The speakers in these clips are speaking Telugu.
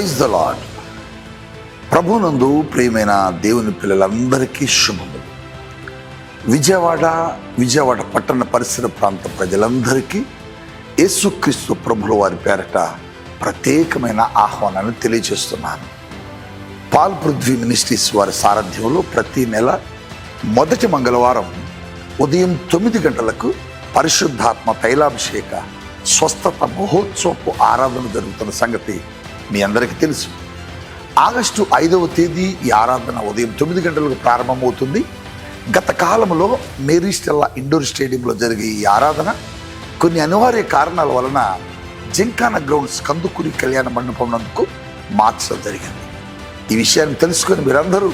ప్రైజ్ ద లాడ్ ప్రభునందు ప్రియమైన దేవుని పిల్లలందరికీ శుభములు విజయవాడ విజయవాడ పట్టణ పరిసర ప్రాంత ప్రజలందరికీ యేసుక్రీస్తు ప్రభుల వారి పేరట ప్రత్యేకమైన ఆహ్వానాన్ని తెలియజేస్తున్నాను. పాల్ పృథ్వీ మినిస్ట్రీస్ వారి సారథ్యంలో ప్రతి నెల మొదటి మంగళవారం ఉదయం తొమ్మిది గంటలకు పరిశుద్ధాత్మ తైలాభిషేక స్వస్థత మహోత్సవపు ఆరాధన జరుగుతున్న సంగతి మీ అందరికీ తెలుసు. ఆగస్టు ఐదవ తేదీ ఈ ఆరాధన ఉదయం తొమ్మిది గంటలకు ప్రారంభమవుతుంది. గత కాలంలో మేరీ స్టెల్లా ఇండోర్ స్టేడియంలో జరిగే ఈ ఆరాధన కొన్ని అనివార్య కారణాల వలన జింకాన గ్రౌండ్స్ కందుకూరి కళ్యాణ మండపం నందుకు మార్చడం జరిగింది. ఈ విషయాన్ని తెలుసుకొని మీరందరూ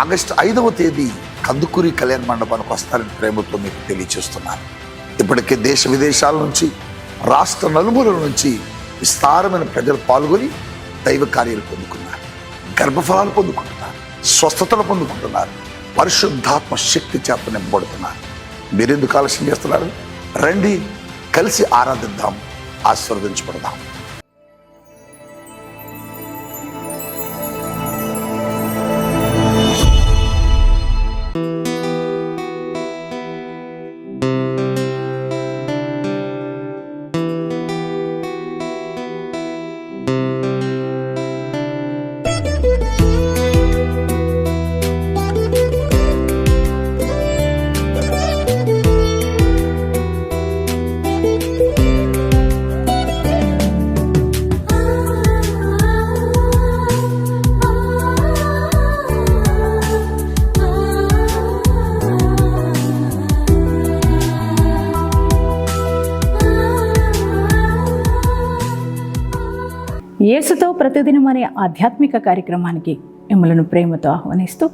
ఆగస్టు ఐదవ తేదీ కందుకూరి కళ్యాణ మండపానికి వస్తారని ప్రేమతో మీకు తెలియచేస్తున్నాను ఇప్పటికే దేశ విదేశాల నుంచి రాష్ట్ర నలుమూలల నుంచి విస్తారమైన ప్రజలు పాల్గొని దైవ కార్యాలు పొందుకున్నారు. గర్భఫలాలు పొందుకుంటున్నారు. స్వస్థతలు పొందుకుంటున్నారు. పరిశుద్ధాత్మ శక్తి చేత నింపబడుతున్నారు. మీరెందుకు ఆలస్యం చేస్తున్నారు? రండి కలిసి ఆరాధిద్దాం ఆశీర్వదించబడదాం. ప్రతిదినం అనే ఆధ్యాత్మిక కార్యక్రమానికి మిమ్మలను ప్రేమతో ఆహ్వానిస్తూ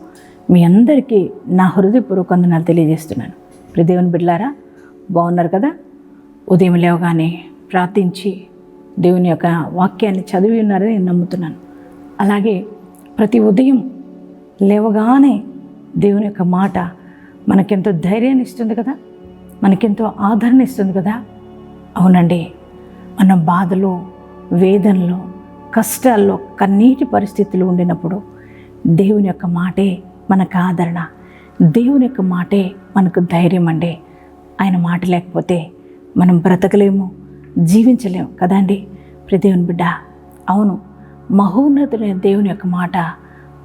మీ అందరికీ నా హృదయపూర్వక వందనాలు తెలియజేస్తున్నాను. ప్రదేవన్ బిడ్లారా బాగున్నారు కదా? ఉదయం లేవగానే ప్రార్థించి దేవుని యొక్క వాక్యాన్ని చదివి ఉన్నారని నేను నమ్ముతున్నాను. అలాగే ప్రతి ఉదయం లేవగానే దేవుని యొక్క మాట మనకెంతో ధైర్యాన్ని ఇస్తుంది కదా? మనకెంతో ఆదరణ ఇస్తుంది కదా? అవునండి. మన బాధలో వేదనలో కష్టాల్లో కన్నీటి పరిస్థితులు ఉండినప్పుడు దేవుని యొక్క మాటే మనకు ఆదరణ. దేవుని యొక్క మాటే మనకు ధైర్యం అండి. ఆయన మాట లేకపోతే మనం బ్రతకలేము జీవించలేము కదండి ప్రదేవుని బిడ్డ అవును మహోన్నతుడైన దేవుని యొక్క మాట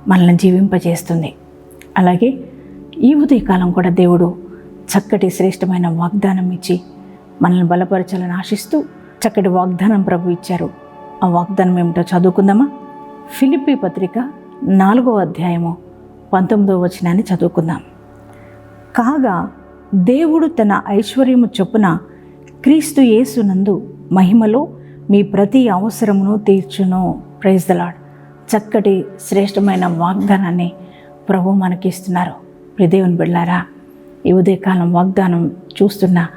మనల్ని జీవింపజేస్తుంది. అలాగే ఈ ఉదయకాలం కూడా దేవుడు చక్కటి శ్రేష్టమైన వాగ్దానం ఇచ్చి మనల్ని బలపరచాలని ఆశిస్తూ చక్కటి వాగ్దానం ప్రభు ఇచ్చారు. ఆ వాగ్దానం ఏమిటో చదువుకుందామా? ఫిలిపి పత్రిక నాలుగో అధ్యాయము పంతొమ్మిదో వచనాన్ని చదువుకుందాం. కాగా దేవుడు తన ఐశ్వర్యము చొప్పున క్రీస్తు యేసునందు మహిమలో మీ ప్రతి అవసరమును తీర్చును. ప్రైజ్దలాడ్ చక్కటి శ్రేష్టమైన వాగ్దానాన్ని ప్రభు మనకిస్తున్నారు. ప్రదేవుని బిళ్ళారా ఈ ఉదయకాలం వాగ్దానం చూస్తున్న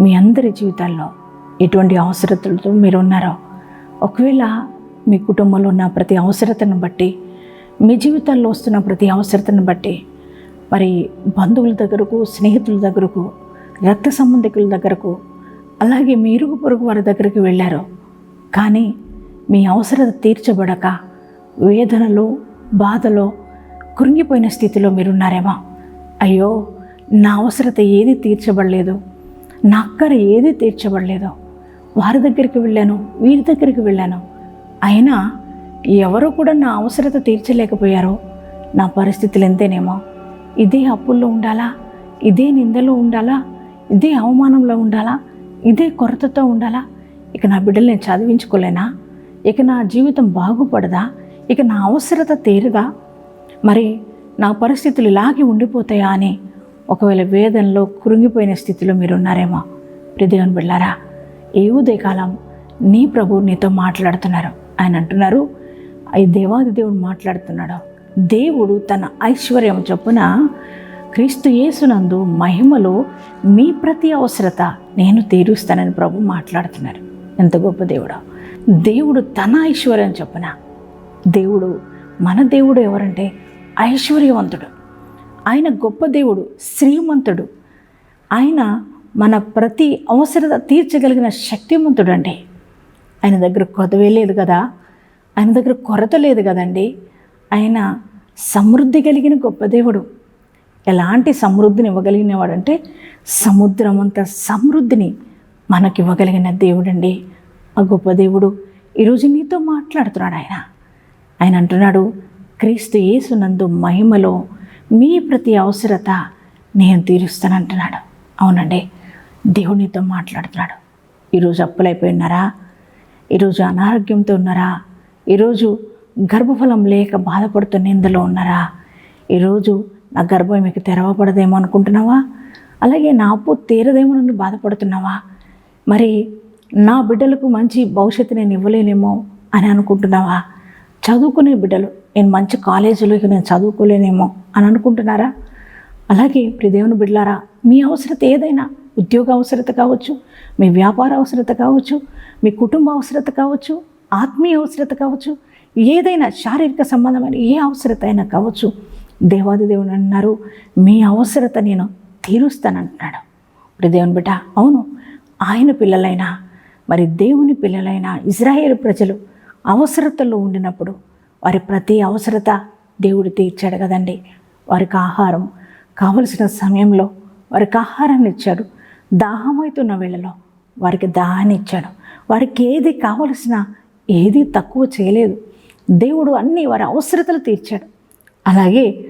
మీ అందరి జీవితాల్లో ఎటువంటి అవసరతలతో మీరు ఉన్నారో ఒకవేళ మీ కుటుంబంలో ఉన్న ప్రతి అవసరతను బట్టి మీ జీవితాల్లో వస్తున్న ప్రతి అవసరతను బట్టి మరి బంధువుల దగ్గరకు స్నేహితుల దగ్గరకు రక్త సంబంధికుల దగ్గరకు అలాగే మీ ఇరుగు పొరుగు వారి దగ్గరికి వెళ్ళారు కానీ మీ అవసరత తీర్చబడక వేదనలో బాధలో కృంగిపోయిన స్థితిలో మీరున్నారేమో. అయ్యో నా అవసరత ఏది తీర్చబడలేదు? నా అక్కర ఏది తీర్చబడలేదు? వారి దగ్గరికి వెళ్ళాను వీరి దగ్గరికి వెళ్ళాను. అయినా ఎవరు కూడా నా అవసరత తీర్చలేకపోయారో నా పరిస్థితులు ఎంతేనేమో. ఇదే అప్పుల్లో ఉండాలా? ఇదే నిందలో ఉండాలా? ఇదే అవమానంలో ఉండాలా? ఇదే కొరతతో ఉండాలా? ఇక నా బిడ్డలు నేను చదివించుకోలేనా? ఇక నా జీవితం బాగుపడదా? ఇక నా అవసరత తీరదా? మరి నా పరిస్థితులు ఇలాగే ఉండిపోతాయా అని ఒకవేళ వేదనలో కృంగిపోయిన స్థితిలో మీరు ఉన్నారేమో ప్రిదేవన్ బిళ్ళారా ఏ ఉదయకాలం నీ ప్రభు నీతో మాట్లాడుతున్నారు. ఆయన అంటున్నారు ఈ దేవాది దేవుడు మాట్లాడుతున్నాడు. దేవుడు తన ఐశ్వర్యం చొప్పున క్రీస్తు యేసునందు మహిమలో మీ ప్రతి అవసరత నేను తీరుస్తానని ప్రభు మాట్లాడుతున్నారు. ఎంత గొప్ప దేవుడు. దేవుడు తన ఐశ్వర్యం చొప్పున. దేవుడు మన దేవుడు ఎవరంటే ఐశ్వర్యవంతుడు. ఆయన గొప్ప దేవుడు శ్రీమంతుడు. ఆయన మన ప్రతి అవసరత తీర్చగలిగిన శక్తివంతుడు అండి ఆయన దగ్గర కొదవే లేదు కదా? ఆయన దగ్గర కొరత లేదు కదండి? ఆయన సమృద్ధి కలిగిన గొప్ప దేవుడు. ఎలాంటి సమృద్ధిని ఇవ్వగలిగినవాడంటే సముద్రం అంత సమృద్ధిని మనకి ఇవ్వగలిగిన దేవుడండి. ఆ గొప్ప దేవుడు ఈరోజు నీతో మాట్లాడుతున్నాడు ఆయన. ఆయన అంటున్నాడు క్రీస్తు యేసునందు మహిమలో మీ ప్రతి అవసరత నేను తీరుస్తానంటున్నాడు. అవునండి. దేవుడు నీతో మాట్లాడుతున్నాడు. ఈరోజు అప్పులైపోయినారా ఈరోజు అనారోగ్యంతో ఉన్నారా? ఈరోజు గర్భఫలం లేక బాధపడుతున్న ఇందులో ఉన్నారా? ఈరోజు నా గర్భం మీకు తెరవబడదేమో అనుకుంటున్నావా? అలాగే నా అప్పు తీరదేమో నుండి బాధపడుతున్నావా? మరి నా బిడ్డలకు మంచి భవిష్యత్తు నేను ఇవ్వలేనేమో అని అనుకుంటున్నావా? చదువుకునే బిడ్డలు నేను మంచి కాలేజీలోకి నేను చదువుకోలేనేమో అని అనుకుంటున్నారా? అలాగే ప్రిదేవుని బిడ్డలారా మీ అవసరత ఏదైనా ఉద్యోగ అవసరత కావచ్చు మీ వ్యాపార అవసరత కావచ్చు మీ కుటుంబ అవసరత కావచ్చు ఆత్మీయ అవసరత కావచ్చు ఏదైనా శారీరక సంబంధమైన ఏ అవసరత అయినా కావచ్చు. దేవాది దేవుని అన్నారు మీ అవసరత నేను తీరుస్తానంటున్నాడు. ఇప్పుడు దేవుని బిడ్డ అవును ఆయన పిల్లలైనా మరి దేవుని పిల్లలైన ఇజ్రాయేల్ ప్రజలు అవసరతలో ఉండినప్పుడు వారి ప్రతి అవసరత దేవుడు తీర్చాడు కదండి. వారికి ఆహారం కావలసిన సమయంలో వారికి ఆహారాన్ని ఇచ్చాడు. దాహమవుతున్న వేళలో వారికి దాహాన్ని ఇచ్చాడు వారికి ఏది కావలసిన ఏది తక్కువ చేయలేదు. దేవుడు అన్ని వారి అవసరతలు తీర్చాడు. అలాగే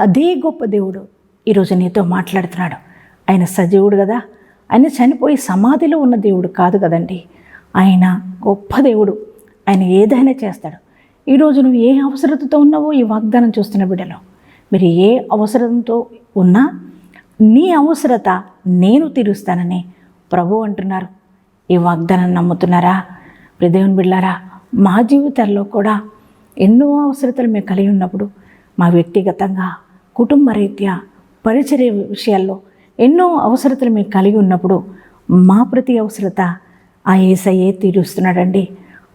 అదే గొప్ప దేవుడు ఈరోజు నీతో మాట్లాడుతున్నాడు. ఆయన సజీవుడు కదా. ఆయన చనిపోయి సమాధిలో ఉన్న దేవుడు కాదు కదండి. ఆయన గొప్ప దేవుడు. ఆయన ఏదైనా చేస్తాడు. ఈరోజు నువ్వు ఏ అవసరతతో ఉన్నావో ఈ వాగ్దానం చూస్తున్న బిడ్డలో మీరు ఏ అవసరంతో ఉన్నా నీ అవసరత నేను తీరుస్తానని ప్రభు అంటున్నారు. ఈ వాగ్దానం నమ్ముతున్నారా? ప్రదేవుని బిళ్ళారా మా జీవితాల్లో కూడా ఎన్నో అవసరతలు మేము కలిగి ఉన్నప్పుడు మా వ్యక్తిగతంగా కుటుంబ రీత్యా పరిచర్య విషయాల్లో ఎన్నో అవసరతలు మేము కలిగి ఉన్నప్పుడు మా ప్రతి అవసరత ఆ ఏసయ్యే తీరుస్తున్నాడండి.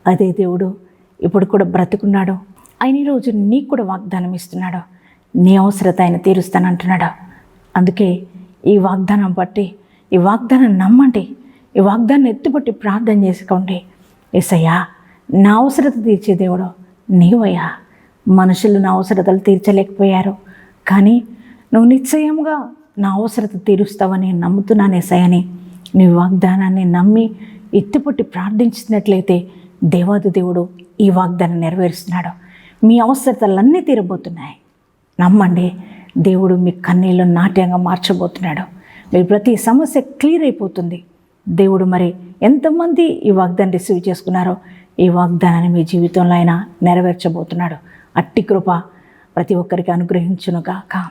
అదే దేవుడు ఇప్పుడు కూడా బ్రతుకున్నాడు. ఆయన ఈరోజు నీకు కూడా వాగ్దానం ఇస్తున్నాడు. నీ అవసరత ఆయన తీరుస్తానంటున్నాడు. అందుకే ఈ వాగ్దానం బట్టి ఈ వాగ్దానం నమ్మండి ఈ వాగ్దానం ఎత్తుపట్టి ప్రార్థన చేసుకోండి. ఏసయ్యా నా అవసరత తీర్చే దేవుడు నీవయ్యా. మనుషులు నా అవసరతలు తీర్చలేకపోయారు కానీ నువ్వు నిశ్చయముగా నా అవసరత తీరుస్తావని నమ్ముతున్నాను ఏసయ్యని నీ వాగ్దానాన్ని నమ్మి ఎత్తుపట్టి ప్రార్థించినట్లయితే దేవాది దేవుడు ఈ వాగ్దానం నెరవేరుస్తున్నాడు. మీ అవసరతలన్నీ తీరబోతున్నాయి. నమ్మండి దేవుడు మీ కన్నీళ్ళు నాట్యంగా మార్చబోతున్నాడు. మీ ప్రతి సమస్య క్లియర్ అయిపోతుంది. దేవుడు మరి ఎంతమంది ఈ వాగ్దానం రిసీవ్ చేసుకున్నారో ఈ వాగ్దానాన్ని మీ జీవితంలో ఆయన నెరవేర్చబోతున్నాడు. అట్టి కృప ప్రతి ఒక్కరికి అనుగ్రహించునుగాక.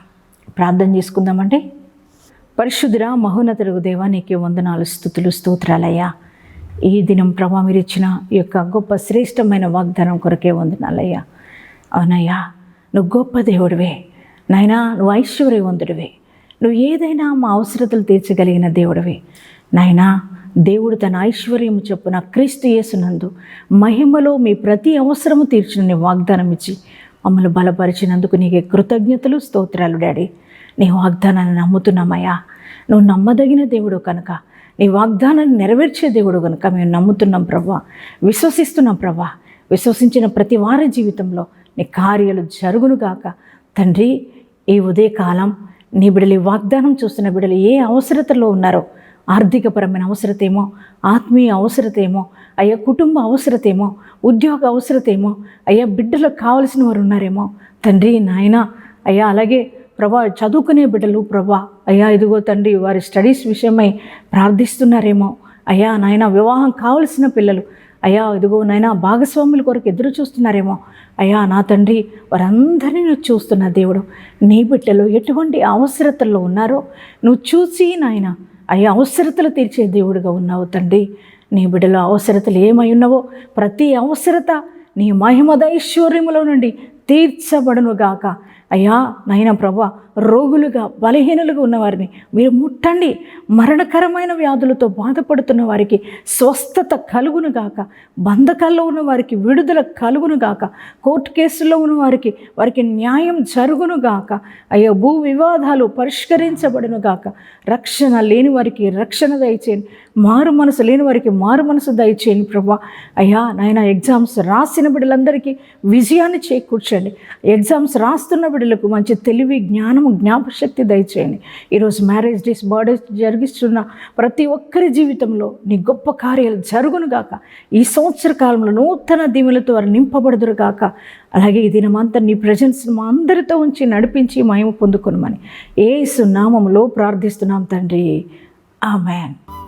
ప్రార్థన చేసుకుందామండి. పరిశుద్ధురా మహోన్నతుడు దేవా నీకే వందనాలు స్థుతులు స్తోత్రాలయ్యా. ఈ దినం ప్రభా మీరు ఇచ్చిన ఈ యొక్క గొప్ప శ్రేష్టమైన వాగ్దానం కొరకే వందనాలయ్యా. అవునయ్యా నువ్వు గొప్ప దేవుడివే. నాయనా నువ్వు ఐశ్వర్యవంతుడివే. నువ్వు ఏదైనా మా అవసరతలు తీర్చగలిగిన దేవుడివే. నాయనా దేవుడు తన ఐశ్వర్యం చొప్పున క్రీస్తు యేసునందు మహిమలో మీ ప్రతి అవసరము తీర్చిన నీ వాగ్దానం ఇచ్చి మమ్మల్ని బలపరిచినందుకు నీకే కృతజ్ఞతలు స్తోత్రాలు డాడీ. నీ వాగ్దానాన్ని నమ్ముతున్నామయ్యా. నువ్వు నమ్మదగిన దేవుడు కనుక నీ వాగ్దానాన్ని నెరవేర్చే దేవుడు కనుక మేము నమ్ముతున్నాం ప్రభా విశ్వసిస్తున్నాం ప్రభా విశ్వసించిన ప్రతి వారి జీవితంలో నీ కార్యాలు జరుగునుగాక తండ్రి ఈ ఉదయకాలం నీ బిడలి వాగ్దానం చూస్తున్న బిడలు ఏ అవసరతలో ఉన్నారో ఆర్థికపరమైన అవసరతేమో ఆత్మీయ అవసరతేమో అయ్యా కుటుంబ అవసరతేమో ఉద్యోగ అవసరతేమో అయ్యా బిడ్డలకు కావలసిన వారు ఉన్నారేమో తండ్రి నాయన అయ్యా అలాగే ప్రభా చదువుకునే బిడ్డలు ప్రభా అయ్యా ఇదిగో తండ్రి వారి స్టడీస్ విషయమై ప్రార్థిస్తున్నారేమో అయ్యా నాయన వివాహం కావలసిన పిల్లలు అయ్యా ఇదిగో నాయన భాగస్వాముల కొరకు ఎదురు చూస్తున్నారేమో అయ్యా నా తండ్రి వారందరినీ నువ్వు చూస్తున్న దేవుడు. నీ బిడ్డలు ఎటువంటి అవసరతల్లో ఉన్నారో నువ్వు చూసి నాయన అయ్యా అవసరతలు తీర్చే దేవుడుగా ఉన్నావు తండ్రి. నీ బిడ్డలో అవసరతలు ఏమై ఉన్నావో ప్రతి అవసరత నీ మహిమదైశ్వర్యములో నుండి తీర్చబడును గాక అయ్యా నాయన ప్రభా రోగులుగా బలహీనులుగా ఉన్నవారిని మీరు ముట్టండి. మరణకరమైన వ్యాధులతో బాధపడుతున్న వారికి స్వస్థత కలుగును గాక. బంధకాల్లో ఉన్న వారికి విడుదల కలుగును గాక. కోర్టు కేసుల్లో ఉన్న వారికి వారికి న్యాయం జరుగును గాక. భూ వివాదాలు పరిష్కరించబడును గాక. రక్షణ లేని వారికి రక్షణ దయచేయండి. మారు మనసు లేని వారికి మారు మనసు దయచేయండి ప్రభా. అయ్యా నాయన ఎగ్జామ్స్ రాసిన బిడ్డలందరికీ విజయాన్ని చేకూర్చండి. ఎగ్జామ్స్ రాస్తున్న బిడ్డలకు మంచి తెలివి జ్ఞానము జ్ఞాపశక్తి దయచేయండి. ఈరోజు మ్యారేజ్ డేస్ బర్త్డేస్ జరిగిస్తున్న ప్రతి ఒక్కరి జీవితంలో నీ గొప్ప కార్యాలు జరుగునుగాక ఈ సంవత్సర కాలంలో నూతన దీవులతో వారు నింపబడుదురు గాక. అలాగే ఈ దినమంతా నీ ప్రజెన్స్ మా అందరితో ఉంచి నడిపించి మహిమ పొందుకునమని. ఏసు నామంలో ప్రార్థిస్తున్నాం తండ్రి. ఆమెన్.